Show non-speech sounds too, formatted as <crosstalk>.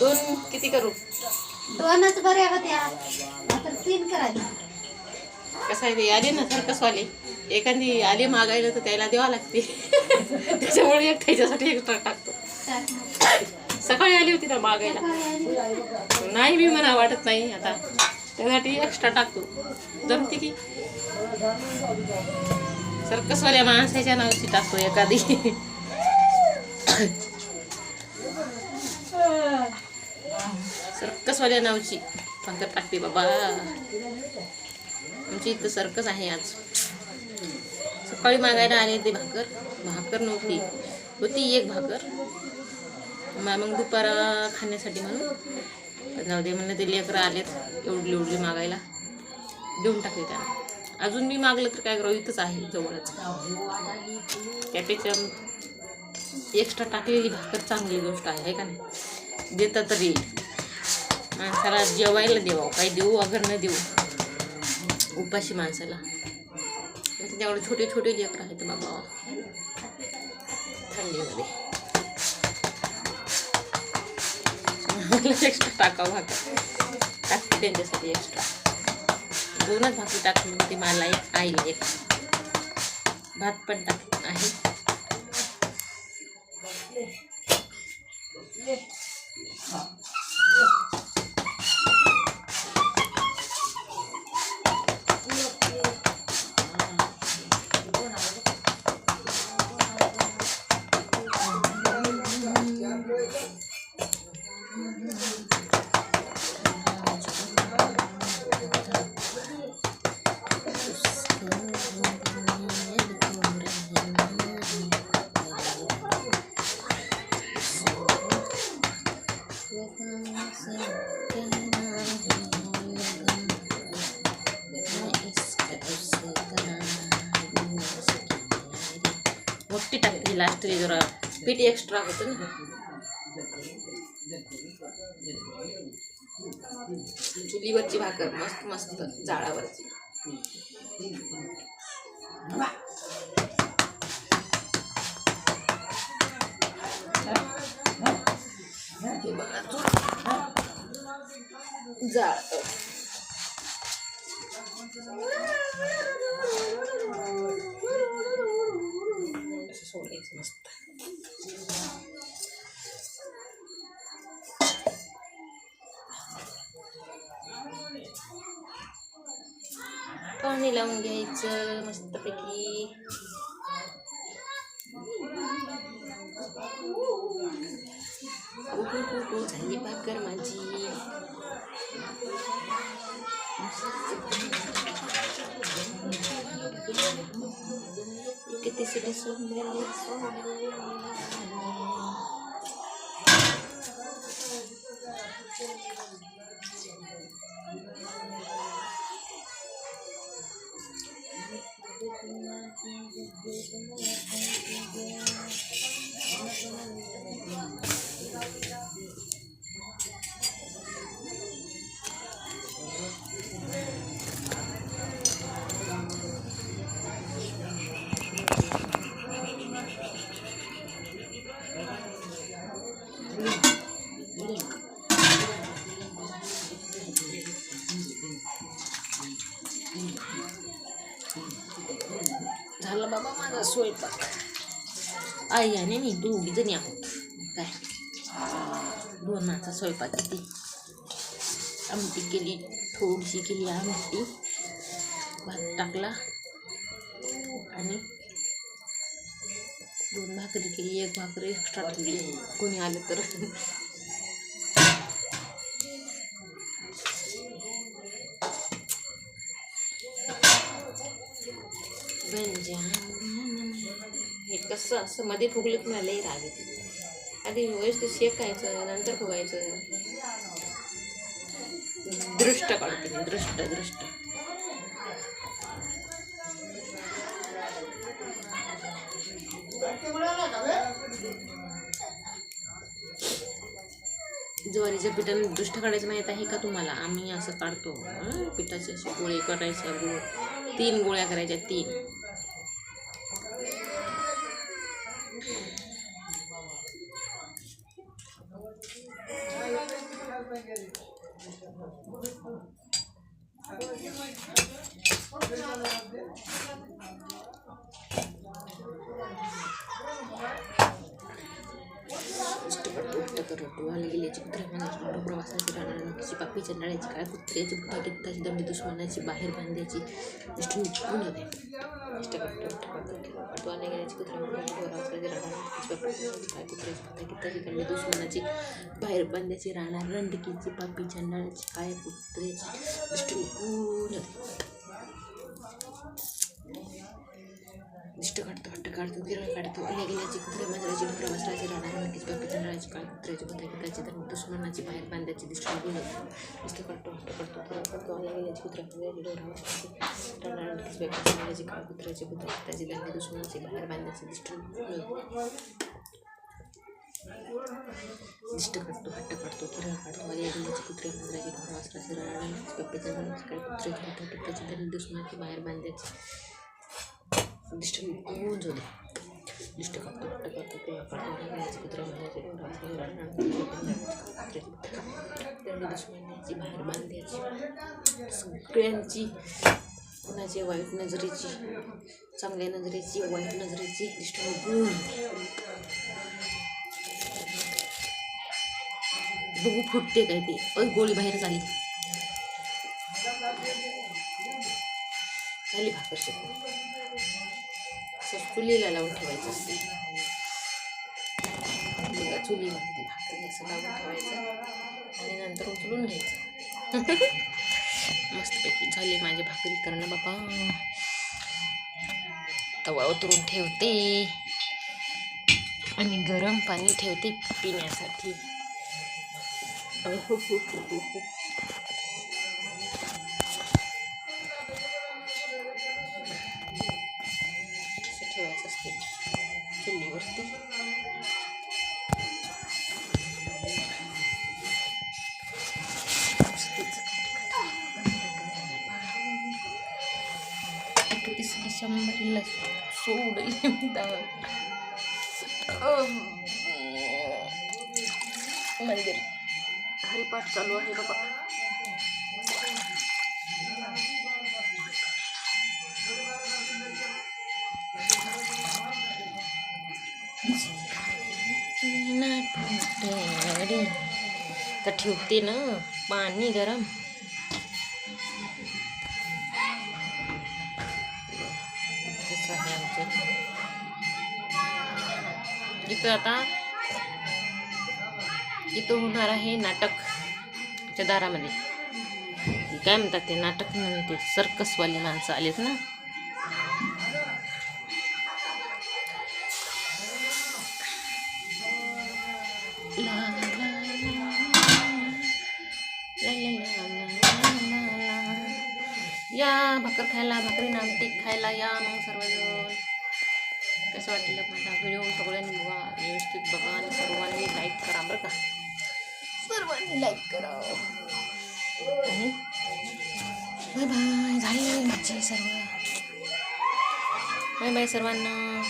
दोन किती करू? दोनच बऱ्या होत्या आता तीन कसं आहे ते? आले ना सर्कसवाले. एखादी आली मागायला तर त्याला द्यावा लागते. <laughs> त्याच्यामुळे एक त्याच्यासाठी एक्स्ट्रा टाकतो. सकाळी आली होती ना मागायला. नाही मी म्हणा वाटत नाही आता. त्यासाठी एक्स्ट्रा टाकतो. जमते की? सर्कसवाल्या माणसाच्या नावाची टाकतो एखादी. सर्कसवाल्या नावची. पंकज टाकते बाबा. आमची इथं सर्कस आहे आज. सकाळी मागायला आले ते भाकर. भाकर नव्हती. होती एक भाकर. मग दुपारा खाण्यासाठी म्हणून. जाऊ दे म्हणलं ते लेकरं आलेत एवढी एवढी मागायला. देऊन टाकले त्यांना. अजून मी मागलं तर काय करावं? इथंच आहे जवळच. त्यापेक्षा एक्स्ट्रा टाकलेली भाकर चांगली गोष्ट आहे का नाही? देता तरी. येईल माणसाला जेवायला देवावं काही देऊ अगर न देऊ. उपाशी माणसाला. त्याच्यावर छोटे छोटे लेकर आहेत बाबा. थंडीमध्ये. एक्स्ट्रा टाकावं भाकर टाकते त्यांच्यासाठी एक्स्ट्रा दोनच भाकरी टाकली होती मला एक आईला एक. भात पण टाक आहे. मोठी टाकते लास्ट जरा पीठ एक्स्ट्रा होतं ना चुलीवरची भाकर मस्त मस्त जाळावरची जाळ पाणी लावून घ्यायचं मस्तपैकी उहू हू हू झाली भाकर माझी किती सिटी सोडले झाला बाबा माझा स्वयंपाक. आई आणि मी दोघी जणी आहोत. काय? दोनाचा स्वयंपाक किती आमटी केली थोडीशी केली आमटी. भात टाकला. आणि दोन भाकरी केली एक भाकरी एक्स्ट्रा ठेवली. कोणी आलं तर. म्हणजे हे कसं असं मध्ये फुगलं की मला लई राग येते. आधी व्यवस्थित शेकायचं नंतर फुगायचं. दृष्ट काढते मी दृष्ट दृष्ट. ज्वारीच्या पिठानं दृष्ट काढायचं माहीत आहे का तुम्हाला? आम्ही असं काढतो. पिठाचे असे गोळे करायचे गोळ. तीन गोळ्या करायच्या तीन. आले गेल्याची कुत्र्या मनाची प्रवासाची राहण्याची पापी चंडाळ्याची काय कुत्र्याची बुद्धा गित्ताची दंड दुश्मनाची बाहेर बांधायची निष्ठून निघून जाते इष्ट करतो आले गेल्याची कुत्र्या मनाची प्रवासाची राहण्याची काय कुत्र्याची बुद्धा गित्ताची दंड दुश्मनाची बाहेर बांधायची राहणार रंडकीची पापी चंडाळ्याची काय कुत्र्याची निष्ठून निघून जाते दिष्ट काढतो हट्ट काढतो किरण काढतो आल्या गेल्याची कुत्रे मांजराची ढोकरा वासराची राहणार नक्कीच बापी चंद्राची मित्राची बंधुताची तर दुश्मनाची बाहेर बांधायची दिसतो दिसतो करतो हट्ट करतो. करतो लागल्याची कुत्राची डोरावाची रणाची व्यक्ती काळ कुत्राची कुत्रा त्याची दांडे दुश्मनाची बाहेर बांधायची दिसतो दिष्ट काढतो हट्ट काढतो. किराळ काढतो याची कुत्रे मांजराची डोरा वासराची रणाची पेपीच्या काय कुत्रे काढतो पेपीच्या दुश्मनाची बाहेर बांधायची. दिष्ट होऊन जाऊ दे दिष्ट करतो हट्ट करतो किंवा बाहेर बांधायची सगळ्यांची कुणाची वाईट नजरेची चांगल्या नजरेची वाईट नजरेची दिष्ट बघू फुटते काय ते अय गोळी बाहेर झाली झाली भाकर शेकून असं चुलीला लावून ठेवायचं असते आणि नंतर मस्तपैकी झाली माझी भाकरी करणं बाबा तवा उतरून ठेवते आणि गरम पाणी ठेवते पिण्यासाठी किती शंभरीला सोडले मी डाळ मंदिर. हरिपाठ चालू आहे बाबा. तर ठेवते ना पाणी गरम. इथं आता इथं होणार आहे नाटकच्या दारामध्ये. काय म्हणतात ते? नाटक म्हणते सर्कसवाले माणसं आलेत ना? या भाकर खायला भाकरी नामटी खायला या मग सर्वजण. कसं वाटलं माझा व्हिडिओ सगळ्यांनी बघा व्यवस्थित बघा आणि सर्वांनी लाईक करा बरं का. सर्वांनी लाईक करा. आणि बाय बाय झाले माझे सर्व. बाय बाय सर्वांना.